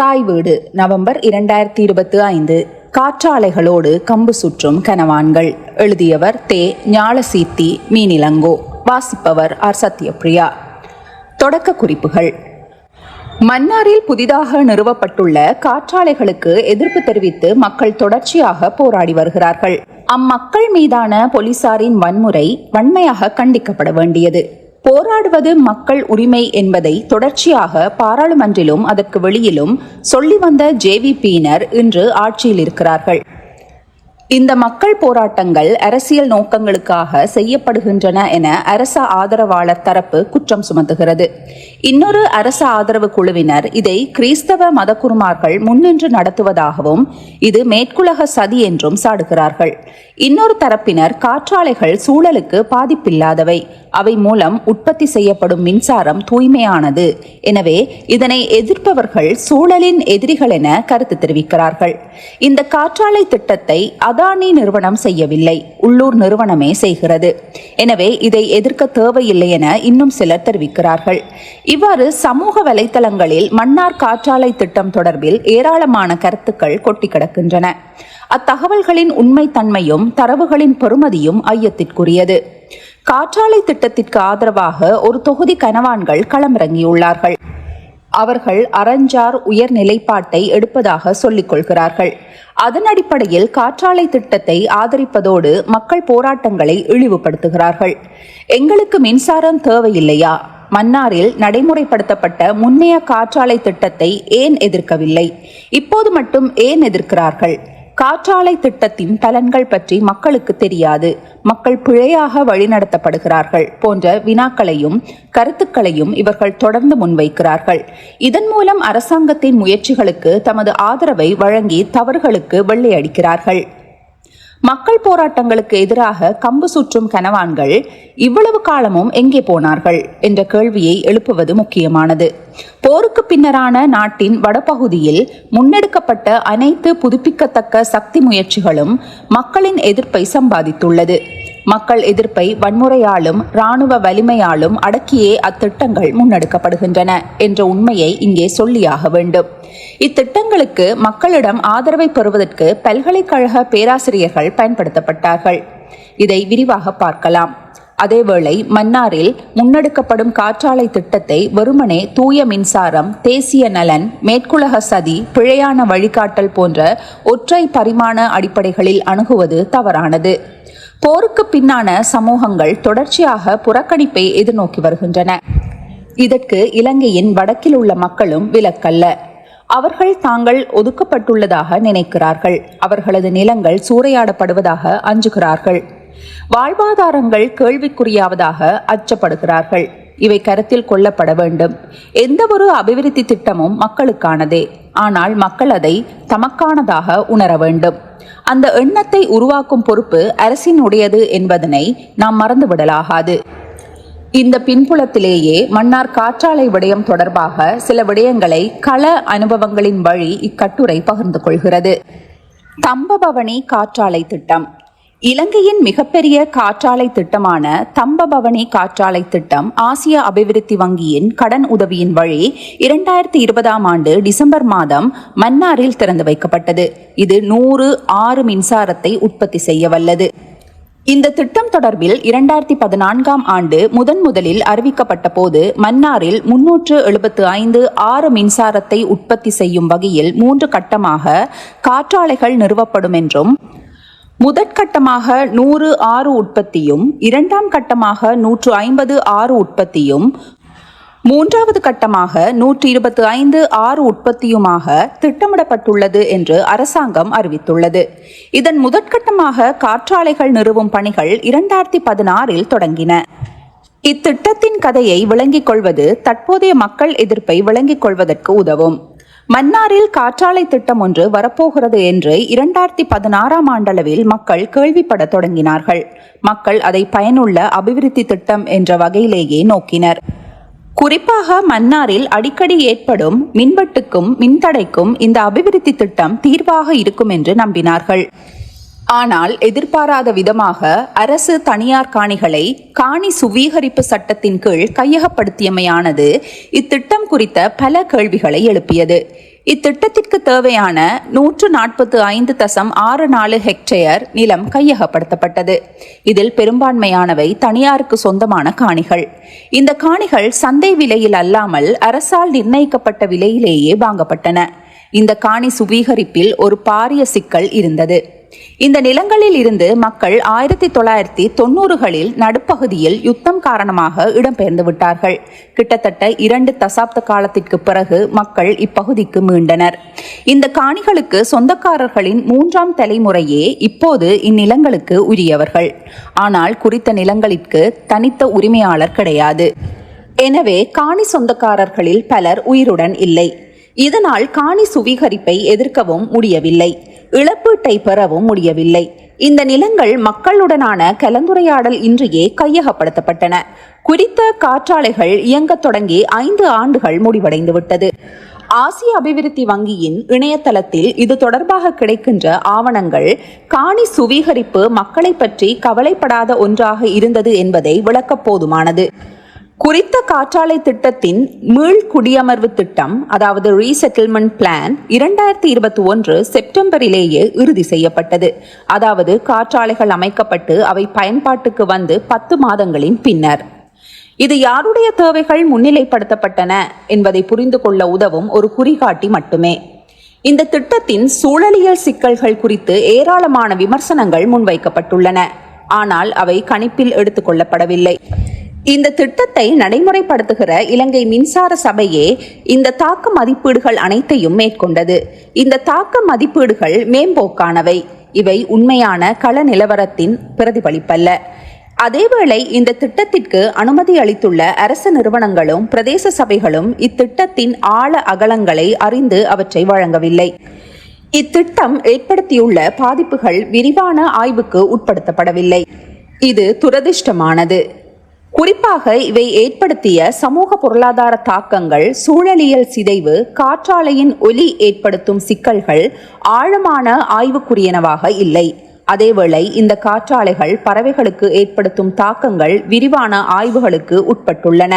தாய் வீடு நவம்பர் இரண்டாயிரத்தி இருபத்தி ஐந்து. காற்றாலைகளோடு கம்பு சுற்றும் கனவான்கள். எழுதியவர் தே. ஞாழசீர்த்தி மீனிலங்கோ. வாசிப்பவர் ஆர். சத்யபிரியா தொடக்க குறிப்புகள். மன்னாரில் புதிதாக நிறுவப்பட்டுள்ள காற்றாலைகளுக்கு எதிர்ப்பு தெரிவித்து மக்கள் தொடர்ச்சியாக போராடி வருகிறார்கள். அம்மக்கள் மீதான போலீசாரின் வன்முறை வன்மையாக கண்டிக்கப்பட வேண்டியது. போராடுவது மக்கள் உரிமை என்பதை தொடர்ச்சியாக பாராளுமன்றிலும் அதற்கு வெளியிலும் சொல்லி வந்த ஜேவிபியினர் இன்று ஆட்சியில் இருக்கிறார்கள். இந்த மக்கள் போராட்டங்கள் அரசியல் நோக்கங்களுக்காக செய்யப்படுகின்றன என அரச ஆதரவாளர் தரப்பு குற்றம் சுமத்துகிறது. இன்னொரு அரச ஆதரவு குழுவினர் இதை கிறிஸ்தவ மதக்குருமார்கள் முன்னின்று நடத்துவதாகவும் இது மேற்குலக சதி என்றும் சாடுகிறார்கள். இன்னொரு தரப்பினர் காற்றாலைகள் சூழலுக்கு பாதிப்பில்லாதவை. அவை மூலம் உற்பத்தி செய்யப்படும் மின்சாரம் தூய்மையானது. எனவே இதனை எதிர்ப்பவர்கள் சூழலின் எதிரிகள் என கருத்து தெரிவிக்கிறார்கள். இந்த காற்றாலை திட்டத்தை அதானி நிறுவனம் செய்யவில்லை. உள்ளூர் நிறுவனமே செய்கிறது. எனவே இதை எதிர்க்க தேவையில்லை என இன்னும் சிலர் தெரிவிக்கிறார்கள். இவ்வாறு சமூக வலைதளங்களில் மன்னார் காற்றாலை திட்டம் தொடர்பில் ஏராளமான கருத்துக்கள் கொட்டி கிடக்கின்றன அத்தகவல்களின் உண்மைத்தன்மையும் தரவுகளின் பெறுமதியும் ஐயத்திற்குரியது. காற்றாலை திட்டத்திற்கு ஆதரவாக ஒரு தொகுதி கனவான்கள் களமிறங்கியுள்ளார்கள். அவர்கள் அறஞ்சார் உயர் நிலைப்பாட்டை எடுப்பதாக சொல்லிக் கொள்கிறார்கள். அதன் அடிப்படையில் காற்றாலை திட்டத்தை ஆதரிப்பதோடு மக்கள் போராட்டங்களை இழிவுபடுத்துகிறார்கள். எங்களுக்கு மின்சாரம் தேவையில்லையா? மன்னாரில் நடைமுறைப்படுத்தப்பட்ட முன்னைய காற்றாலை திட்டத்தை ஏன் எதிர்க்கவில்லை? இப்போது மட்டும் ஏன் எதிர்க்கிறார்கள்? காற்றாலை திட்டத்தின் பலன்கள் பற்றி மக்களுக்கு தெரியாது. மக்கள் பிழையாக வழிநடத்தப்படுகிறார்கள் போன்ற வினாக்களையும் கருத்துக்களையும் இவர்கள் தொடர்ந்து முன்வைக்கிறார்கள். இதன் மூலம் அரசாங்கத்தின் முயற்சிகளுக்கு தமது ஆதரவை வழங்கி தவறுகளுக்கு வெள்ளையடிக்கிறார்கள். மக்கள் போராட்டங்களுக்கு எதிராக கம்பு சுற்றும் கனவான்கள் இவ்வளவு காலமும் எங்கே போனார்கள் என்ற கேள்வியை எழுப்புவது முக்கியமானது. போருக்கு பின்னரான நாட்டின் வடபகுதியில் முன்னெடுக்கப்பட்ட அனைத்து புதுப்பிக்கத்தக்க சக்தி முயற்சிகளும் மக்களின் எதிர்ப்பை சம்பாதித்துள்ளது. மக்கள் எதிர்ப்பை வன்முறையாலும் இராணுவ வலிமையாலும் அடக்கியே அத்திட்டங்கள் முன்னெடுக்கப்படுகின்றன என்ற உண்மையை இங்கே சொல்லியாக வேண்டும். இத்திட்டங்களுக்கு மக்களிடம் ஆதரவை பெறுவதற்கு பல்கலைக்கழக பேராசிரியர்கள் பயன்படுத்தப்பட்டார்கள். இதை விரிவாக பார்க்கலாம். அதேவேளை மன்னாரில் முன்னெடுக்கப்படும் காற்றாலை திட்டத்தை வெறுமனே தூய மின்சாரம் தேசிய நலன் மேற்குலக சதி பிழையான வழிகாட்டல் போன்ற ஒற்றை பரிமாண அடிப்படைகளில் அணுகுவது தவறானது. போருக்கு பின்னான சமூகங்கள் தொடர்ச்சியாக புறக்கணிப்பை எதிர்நோக்கி வருகின்றன. இதற்கு இலங்கையின் வடக்கில் உள்ள மக்களும் விலக்கல்ல. அவர்கள் தாங்கள் ஒதுக்கப்பட்டுள்ளதாக நினைக்கிறார்கள். அவர்களது நிலங்கள் சூறையாடப்படுவதாக அஞ்சுகிறார்கள். வாழ்வாதாரங்கள் கேள்விக்குறியாவதாக அச்சப்படுகிறார்கள். இவை கருத்தில் கொள்ளப்பட வேண்டும். எந்த ஒரு அபிவிருத்தி திட்டமும் மக்களுக்கானதே. ஆனால் மக்கள் அதை தமக்கானதாக உணர வேண்டும். அந்த எண்ணத்தை உருவாக்கும் பொறுப்பு அரசினுடையது என்பதனை நாம் மறந்துவிடலாகாது. இந்த பின்புலத்திலேயே மன்னார் காற்றாலை விடயம் தொடர்பாக சில விடயங்களை கள அனுபவங்களின் வழி இக்கட்டுரை பகிர்ந்து கொள்கிறது. தம்பபவனி காற்றாலை திட்டம். இலங்கையின் மிகப்பெரிய காற்றாலை திட்டமான தம்பபவனி காற்றாலை திட்டம் ஆசிய அபிவிருத்தி வங்கியின் கடன் உதவியின் வழி இரண்டாயிரத்தி இருபதாம் ஆண்டு டிசம்பர் மாதம் மன்னாரில் திறந்து வைக்கப்பட்டது. இது நூறு ஆறு மின்சாரத்தை உற்பத்தி செய்ய வல்லது. இந்த திட்டம் தொடர்பில் இரண்டாயிரத்தி பதினான்காம் ஆண்டு முதன் முதலில் அறிவிக்கப்பட்ட போது மன்னாரில் முன்னூற்று எழுபத்து ஐந்து ஆறு மின்சாரத்தை உற்பத்தி செய்யும் வகையில் மூன்று கட்டமாக காற்றாலைகள் நிறுவப்படும் என்றும் முதற்கட்டமாக நூறு ஆறு உற்பத்தியும் இரண்டாம் கட்டமாக நூற்று ஐம்பது ஆறு உற்பத்தியும் மூன்றாவது கட்டமாக நூற்றி இருபத்தி ஐந்து ஆறு உற்பத்தியுமாக திட்டமிடப்பட்டுள்ளது என்று அரசாங்கம் அறிவித்துள்ளது. இதன் முதற்கட்டமாக காற்றாலைகள் நிறுவும் பணிகள் இரண்டாயிரத்தி பதினாறில் தொடங்கின. இத்திட்டத்தின் கதையை விளங்கிக் கொள்வது தற்போதைய மக்கள் எதிர்ப்பை விளங்கிக் கொள்வதற்கு உதவும். மன்னாரில் காற்றாலை திட்டம் ஒன்று வரப்போகிறது என்று இரண்டாயிரத்தி பதினாறாம் ஆண்டளவில் மக்கள் கேள்விப்பட தொடங்கினார்கள். மக்கள் அதை பயனுள்ள அபிவிருத்தி திட்டம் என்ற வகையிலேயே நோக்கினர். குறிப்பாக மன்னாரில் அடிக்கடி ஏற்படும் மின்வெட்டுக்கும் மின்தடைக்கும் இந்த அபிவிருத்தி திட்டம் தீர்வாக இருக்கும் என்று நம்பினார்கள். ஆனால் எதிர்பாராத விதமாக அரசு தனியார் காணிகளை காணி சுவீகரிப்பு சட்டத்தின் கீழ் கையகப்படுத்தியமையானது இத்திட்டம் குறித்த பல கேள்விகளை எழுப்பியது. இத்திட்டத்திற்கு தேவையான நூற்று நாற்பத்து ஐந்து தசம் ஆறு நாலு ஹெக்டேயர் நிலம் கையகப்படுத்தப்பட்டது. இதில் பெரும்பான்மையானவை தனியாருக்கு சொந்தமான காணிகள். இந்த காணிகள் சந்தை விலையில் அல்லாமல் அரசால் நிர்ணயிக்கப்பட்ட விலையிலேயே வாங்கப்பட்டன. இந்த காணி சுவீகரிப்பில் ஒரு பாரிய சிக்கல் இருந்தது. இந்த நிலங்களில் இருந்து மக்கள் ஆயிரத்தி தொள்ளாயிரத்தி தொன்னூறுகளில் நடுப்பகுதியில் யுத்தம் காரணமாக இடம்பெயர்ந்து விட்டார்கள். கிட்டத்தட்ட இரண்டு தசாப்த காலத்திற்கு பிறகு மக்கள் இப்பகுதிக்கு மீண்டனர். இந்த காணிகளுக்கு சொந்தக்காரர்களின் மூன்றாம் தலைமுறையே இப்போது இந்நிலங்களுக்கு உரியவர்கள். ஆனால் குறித்த நிலங்களிற்கு தனித்த உரிமையாளர் கிடையாது. எனவே காணி சொந்தக்காரர்களில் பலர் உயிருடன் இல்லை. இதனால் காணி சுவீகரிப்பை எதிர்க்கவும் முடியவில்லை. இழப்பீட்டை பெறவும் முடியவில்லை. இந்த நிலங்கள் மக்களுடனான கலந்துரையாடல் இன்றியே கையகப்படுத்தப்பட்டன. குறித்த காற்றாலைகள் இயங்கத் தொடங்கி ஐந்து ஆண்டுகள் முடிவடைந்துவிட்டது. ஆசிய அபிவிருத்தி வங்கியின் இணையதளத்தில் இது தொடர்பாக கிடைக்கின்ற ஆவணங்கள் காணி சுவீகரிப்பு மக்களை பற்றி கவலைப்படாத ஒன்றாக இருந்தது என்பதை விளக்கப் போதுமானது. குறித்த காற்றாலை திட்டத்தின் மீள் குடியமர்வு திட்டம் அதாவது ரீசெட்டில்மெண்ட் பிளான் இரண்டாயிரத்தி இருபத்தி ஒன்று செப்டம்பரிலேயே இறுதி செய்யப்பட்டது. அதாவது காற்றாலைகள் அமைக்கப்பட்டு அவை பயன்பாட்டுக்கு வந்து பத்து மாதங்களின் பின்னர். இது யாருடைய தேவைகள் முன்னிலைப்படுத்தப்பட்டன என்பதை புரிந்து கொள்ள உதவும் ஒரு குறிகாட்டி மட்டுமே. இந்த திட்டத்தின் சூழலியல் சிக்கல்கள் குறித்து ஏராளமான விமர்சனங்கள் முன்வைக்கப்பட்டுள்ளன. ஆனால் அவை கணிப்பில் எடுத்துக்கொள்ளப்படவில்லை இந்த திட்டத்தை நடைமுறைப்படுத்துகிற இலங்கை மின்சார சபையே இந்த தாக்க மதிப்பீடுகள் அனைத்தையும் மேற்கொண்டது. இந்த தாக்க மதிப்பீடுகள் மேம்போக்கானவை. இவை உண்மையான கள நிலவரத்தின் பிரதிபலிப்பல்ல. அதேவேளை இந்த திட்டத்திற்கு அனுமதி அளித்துள்ள அரசு நிறுவனங்களும் பிரதேச சபைகளும் இத்திட்டத்தின் ஆழ அகலங்களை அறிந்து அவற்றை வழங்கவில்லை. இத்திட்டம் ஏற்படுத்தியுள்ள பாதிப்புகள் விரிவான ஆய்வுக்கு உட்படுத்தப்படவில்லை. இது துரதிர்ஷ்டமானது. குறிப்பாக இவை ஏற்படுத்திய சமூக பொருளாதார தாக்கங்கள் சூழலியல் சிதைவு காற்றாலையின் ஒலி ஏற்படுத்தும் சிக்கல்கள் ஆழமான ஆய்வுக்குரியனவாக இல்லை. அதேவேளை இந்த காற்றாலைகள் பறவைகளுக்கு ஏற்படுத்தும் தாக்கங்கள் விரிவான ஆய்வுகளுக்கு உட்பட்டுள்ளன.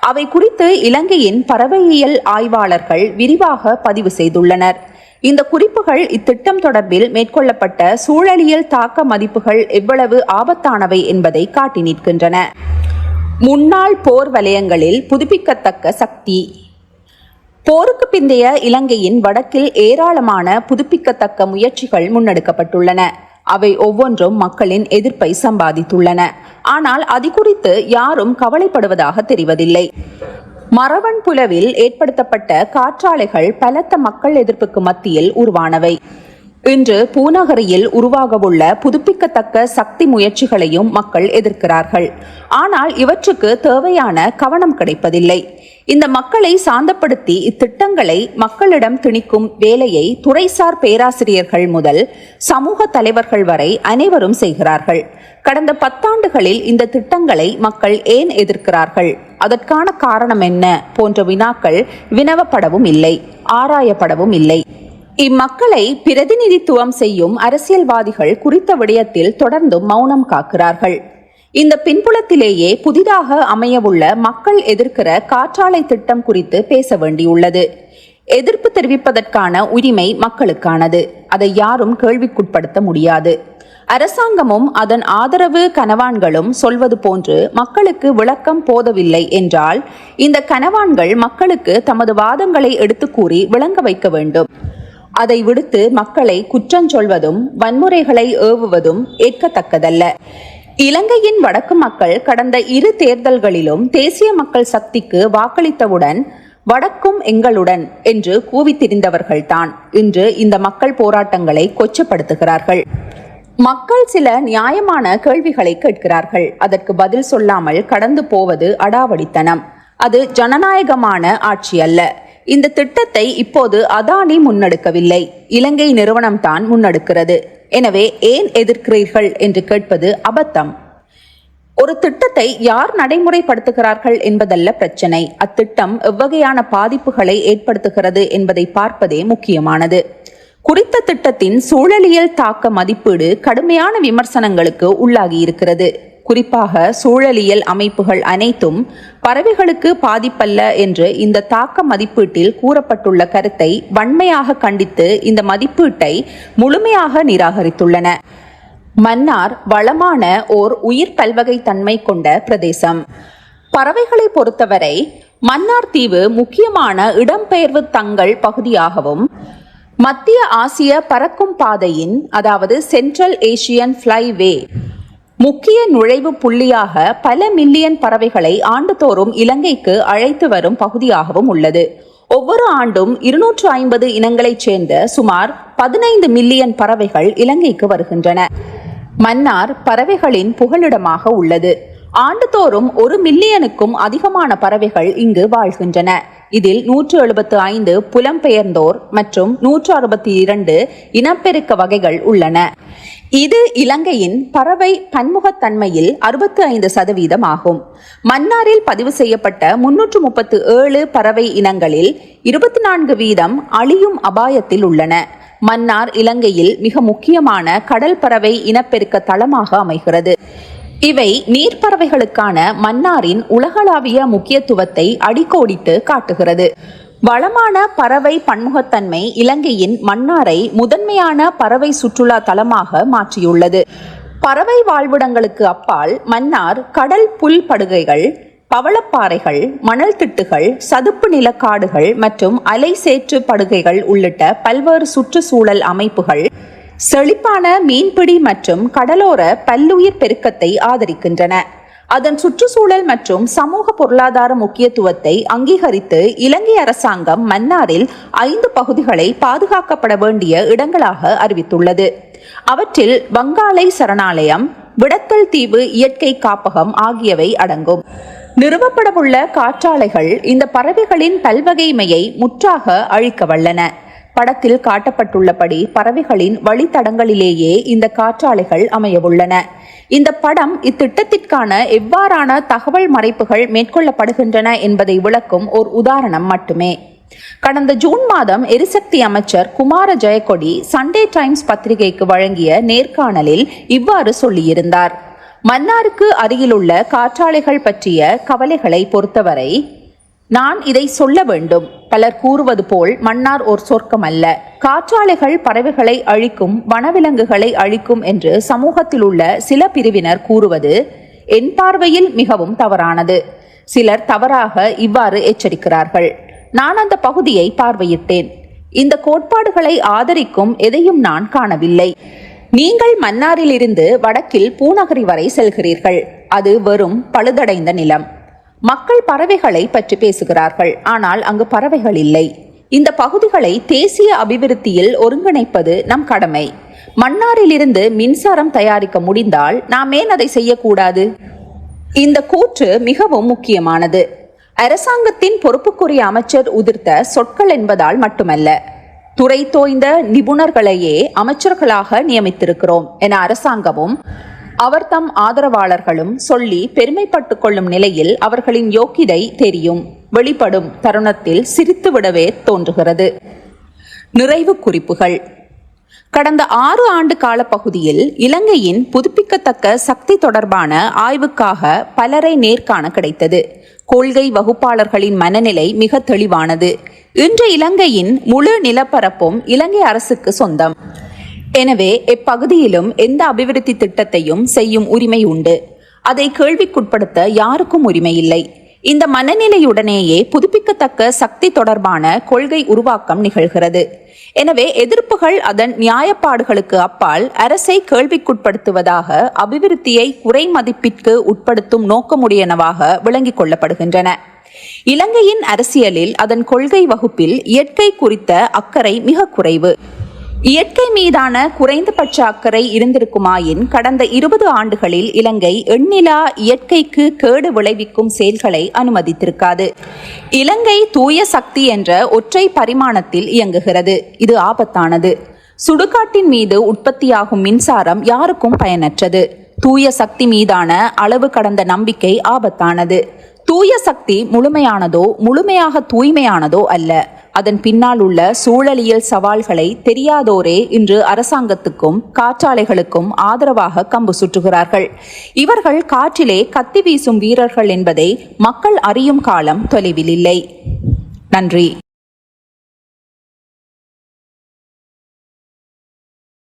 அவை குறித்து இலங்கையின் பறவையியல் ஆய்வாளர்கள் விரிவாக பதிவு செய்துள்ளனர். இந்த குறிப்புகள் இத்திட்டம் தொடர்பில் மேற்கொள்ளப்பட்ட சூழலியல் தாக்க மதிப்புகள் எவ்வளவு ஆபத்தானவை என்பதை காட்டி நிற்கின்றன. முன்னாள் போர் வலயங்களில் புதுப்பிக்கத்தக்க சக்தி. போருக்கு பிந்தைய இலங்கையின் வடக்கில் ஏராளமான புதுப்பிக்கத்தக்க முயற்சிகள் முன்னெடுக்கப்பட்டுள்ளன. அவை ஒவ்வொன்றும் மக்களின் எதிர்ப்பை சம்பாதித்துள்ளன. ஆனால் அது குறித்து யாரும் கவலைப்படுவதாக தெரிவதில்லை. மரவன் புலவில் ஏற்படுத்தப்பட்ட காற்றாலைகள் பலத்த மக்கள் எதிர்ப்புக்கு மத்தியில் உருவானவை. இன்று பூநகரியில் உருவாகவுள்ள புதுப்பிக்கத்தக்க சக்தி முயற்சிகளையும் மக்கள் எதிர்க்கிறார்கள். ஆனால் இவற்றுக்கு தேவையான கவனம் கிடைப்பதில்லை. இந்த மக்களை சாந்தப்படுத்தி இத்திட்டங்களை மக்களிடம் திணிக்கும் வேலையை துறைசார் பேராசிரியர்கள் முதல் சமூக தலைவர்கள் வரை அனைவரும் செய்கிறார்கள். கடந்த பத்தாண்டுகளில் இந்த திட்டங்களை மக்கள் ஏன் எதிர்க்கிறார்கள்? அதற்கான காரணம் என்ன? போன்ற வினாக்கள் வினவப்படவும் இல்லை ஆராயப்படவும் இல்லை. இம்மக்களை பிரதிநிதித்துவம் செய்யும் அரசியல்வாதிகள் குறித்த விடயத்தில் தொடர்ந்தும் மௌனம் காக்கிறார்கள். இந்த பின்புலத்திலேயே புதிதாக அமையவுள்ள மக்கள் எதிர்க்கிற காற்றாலை திட்டம் குறித்து பேச வேண்டியுள்ளது. எதிர்ப்பு தெரிவிப்பதற்கான உரிமை மக்களுக்கானது. அதை யாரும் கேள்விக்குட்படுத்த முடியாது. அரசாங்கமும் அதன் ஆதரவு கனவான்களும் சொல்வது போன்று மக்களுக்கு விளக்கம் போதவில்லை என்றால் இந்த கனவான்கள் மக்களுக்கு தமது வாதங்களை எடுத்து கூறி விளங்க வைக்க வேண்டும். அதை விடுத்து மக்களை குற்றஞ்சொல்வதும் வன்முறைகளை ஏவுவதும் ஏற்கத்தக்கதல்ல. இலங்கையின் வடக்கு மக்கள் கடந்த இரு தேர்தல்களிலும் தேசிய மக்கள் சக்திக்கு வாக்களித்தவுடன் வடக்கும் எங்களுடன் என்று கூவித்திரிந்தவர்கள்தான். இன்று இந்த மக்கள் போராட்டங்களை கொச்சப்படுத்துகிறார்கள். மக்கள் சில நியாயமான கேள்விகளை கேட்கிறார்கள். அதற்கு பதில் சொல்லாமல் கடந்து போவது அடாவடித்தனம். அது ஜனநாயகமான ஆட்சி அல்ல. இந்த திட்டத்தை இப்போது அதானி முன்னெடுக்கவில்லை. இலங்கை நிறுவனம் தான் முன்னெடுக்கிறது. எனவே ஏன் எதிர்க்கிறீர்கள் என்று கேட்பது அபத்தம். ஒரு திட்டத்தை யார் நடைமுறைப்படுத்துகிறார்கள் என்பதல்ல பிரச்சனை. அத்திட்டம் எவ்வகையான பாதிப்புகளை ஏற்படுத்துகிறது என்பதை பார்ப்பதே முக்கியமானது. குறித்த திட்டத்தின் சூழலியல் தாக்க மதிப்பீடு கடுமையான விமர்சனங்களுக்கு உள்ளாகி இருக்கிறது குறிப்பாக சூழலியல் அமைப்புகள் அனைத்தும் பறவைகளுக்கு பாதிப்பல்ல என்று இந்த தாக்க மதிப்பீட்டில் கூறப்பட்டுள்ள கருத்தை வன்மையாக கண்டித்து இந்த மதிப்பீட்டை முழுமையாக நிராகரித்துள்ளன. மன்னார் வளமான ஓர் உயிர் பல்வகைத்தன்மை கொண்ட பிரதேசம். பறவைகளை பொறுத்தவரை மன்னார் தீவு முக்கியமான இடம்பெயர்வு தங்கள் பகுதியாகவும் மத்திய ஆசிய பறக்கும் பாதையின் அதாவது சென்ட்ரல் ஏசியன் ஃப்ளைவே முக்கிய நுழைவு புள்ளியாக பல மில்லியன் பறவைகளை ஆண்டுதோறும் இலங்கைக்கு அழைத்து வரும் பகுதியாகவும் உள்ளது. ஒவ்வொரு ஆண்டும் இருநூற்று ஐம்பது இனங்களைச் சேர்ந்த சுமார் பதினைந்து மில்லியன் பறவைகள் இலங்கைக்கு வருகின்றன. மன்னார் பறவைகளின் புகலிடமாக உள்ளது. ஆண்டுதோறும் ஒரு மில்லியனுக்கும் அதிகமான பறவைகள் இங்கு வாழ்கின்றன. இதில் நூற்று எழுபத்து ஐந்து புலம்பெயர்ந்தோர் மற்றும் நூற்று அறுபத்தி இரண்டு இனப்பெருக்க வகைகள் உள்ளன. இது இலங்கையின் பறவை பன்முகத்தன்மையில் அறுபத்தி ஐந்து சதவீதம் ஆகும் மன்னாரில் பதிவு செய்யப்பட்ட முன்னூற்று முப்பத்து ஏழு பறவை இனங்களில் இருபத்தி நான்கு வீதம் அழியும் அபாயத்தில் உள்ளன. மன்னார் இலங்கையில் மிக முக்கியமான கடல் பறவை இனப்பெருக்க தளமாக அமைகிறது. இவை நீர்ப்பறவைகளுக்கான மன்னாரின் உலகளாவிய முக்கியத்துவத்தை அடிக்கோடிட்டு காட்டுகிறது. வளமான பறவை பன்முகத்தன்மை இலங்கையின் மன்னாரை முதன்மையான பறவை சுற்றுலா தலமாக மாற்றியுள்ளது. பறவை வாழ்விடங்களுக்கு அப்பால் மன்னார் கடல் புல் படுகைகள் பவளப்பாறைகள் மணல் திட்டுகள் சதுப்பு நிலக்காடுகள் மற்றும் அலை சேற்று படுகைகள் உள்ளிட்ட பல்வேறு சுற்றுச்சூழல் அமைப்புகள் செழிப்பான மீன்பிடி மற்றும் கடலோர பல்லுயிர் பெருக்கத்தை ஆதரிக்கின்றன. அதன் சுற்றுச்சூழல் மற்றும் சமூக பொருளாதார முக்கியத்துவத்தை அங்கீகரித்து இலங்கை அரசாங்கம் மன்னாரில் ஐந்து பகுதிகளை பாதுகாக்கப்பட வேண்டிய இடங்களாக அறிவித்துள்ளது. அவற்றில் வங்காளை சரணாலயம் விடத்தல் தீவு இயற்கை காப்பகம் ஆகியவை அடங்கும். நிறுவப்படவுள்ள காற்றாலைகள் இந்த பறவைகளின் பல்வகைமையை முற்றாக அழிக்க வல்லன. படத்தில் காட்டப்பட்டுள்ளபடி பறவைகளின் வழித்தடங்களிலேயே இந்த காற்றாலைகள் அமையவுள்ளன. இந்த படம் இத்திட்டத்திற்கான எவ்வாறான தகவல் மறைப்புகள் மேற்கொள்ளப்படுகின்றன என்பதை விளக்கும் ஓர் உதாரணம் மட்டுமே. கடந்த ஜூன் மாதம் எரிசக்தி அமைச்சர் குமார ஜெயக்கொடி சண்டே டைம்ஸ் பத்திரிகைக்கு வழங்கிய நேர்காணலில் இவ்வாறு சொல்லியிருந்தார். மன்னாருக்கு அருகிலுள்ள காற்றாலைகள் பற்றிய கவலைகளை பொறுத்தவரை நான் இதை சொல்ல வேண்டும். பலர் கூறுவது போல் மன்னார் ஓர் சொர்க்கம் அல்ல. காற்றாலைகள் பறவைகளை அழிக்கும் வனவிலங்குகளை அழிக்கும் என்று சமூகத்தில் உள்ள சில பிரிவினர் கூறுவது என் பார்வையில் மிகவும் தவறானது. சிலர் தவறாக இவ்வாறு எச்சரிக்கிறார்கள். நான் அந்த பகுதியை பார்வையிட்டேன். இந்த கோட்பாடுகளை ஆதரிக்கும் எதையும் நான் காணவில்லை. நீங்கள் மன்னாரிலிருந்து வடக்கில் பூநகரி வரை செல்கிறீர்கள். அது வெறும் பழுதடைந்த நிலம். மக்கள் பறவைகளை பற்றி பேசுகிறார்கள். ஆனால் அங்கு பறவைகள் இல்லை. இந்த பகுதிகளை தேசிய அபிவிருத்தியில் ஒருங்கிணைப்பது நம் கடமை. மன்னாரிலிருந்து மின்சாரம் தயாரிக்க முடிந்தால் நாம் ஏன் அதை செய்யக்கூடாது? இந்த கூற்று மிகவும் முக்கியமானது. அரசாங்கத்தின் பொறுப்புக்குரிய அமைச்சர் உதிர்த்த சொற்கள் என்பதால் மட்டுமல்ல. துறை தோய்ந்த நிபுணர்களையே அமைச்சர்களாக நியமித்திருக்கிறோம் என அரசாங்கமும் அவர் தம் ஆதரவாளர்களும் சொல்லி பெருமைப்பட்டுக் கொள்ளும் நிலையில் அவர்களின் யோக்கிதை தெரியும். வெளிப்படும் தருணத்தில் சிரித்துவிடவே தோன்றுகிறது. நிறைவு குறிப்புகள். கடந்த ஆறு ஆண்டு கால பகுதியில் இலங்கையின் புதுப்பிக்கத்தக்க சக்தி தொடர்பான ஆய்வுக்காக பலரை நேர்காண கிடைத்தது. கொள்கை வகுப்பாளர்களின் மனநிலை மிக தெளிவானது. இன்று இலங்கையின் முழு நிலப்பரப்பும் இலங்கை அரசுக்கு சொந்தம். எனவே எப்பகுதியிலும் எந்த அபிவிருத்தி திட்டத்தையும் செய்யும் உரிமை உண்டு. அதை கேள்விக்குட்படுத்த யாருக்கும் உரிமை இல்லை. இந்த மனநிலையுடனேயே புதுப்பிக்கத்தக்க சக்தி தொடர்பான கொள்கை உருவாக்கம் நிகழ்கிறது. எனவே எதிர்ப்புகள் அதன் நியாயப்பாடுகளுக்கு அப்பால் அரசை கேள்விக்குட்படுத்துவதாக அபிவிருத்தியை குறை மதிப்பிற்கு உட்படுத்தும் நோக்கமுடையனவாக விளங்கிக் கொள்ளப்படுகின்றன. இலங்கையின் அரசியலில் அதன் கொள்கை வகுப்பில் இயற்கை குறித்த அக்கறை மிக குறைவு. இயற்கை மீதான குறைந்தபட்ச அக்கறை இருந்திருக்குமாயின் கடந்த இருபது ஆண்டுகளில் இலங்கை எண்ணிலா இயற்கைக்கு கேடு விளைவிக்கும் செயல்களை அனுமதித்திருக்காது. இலங்கை தூய சக்தி என்ற ஒற்றை பரிமாணத்தில் இயங்குகிறது. இது ஆபத்தானது. சுடுகாட்டின் மீது உற்பத்தியாகும் மின்சாரம் யாருக்கும் பயனற்றது. தூய சக்தி மீதான அளவு கடந்த நம்பிக்கை ஆபத்தானது. தூய சக்தி முழுமையானதோ முழுமையாக தூய்மையானதோ அல்ல. அதன் பின்னால் உள்ள சூழலியல் சவால்களை தெரியாதோரே இன்று அரசாங்கத்துக்கும் காற்றாலைகளுக்கும் ஆதரவாக கம்பு சுற்றுகிறார்கள். இவர்கள் காற்றிலே கத்தி வீசும் வீரர்கள் என்பதை மக்கள் அறியும் காலம் தொலைவில் இல்லை. நன்றி.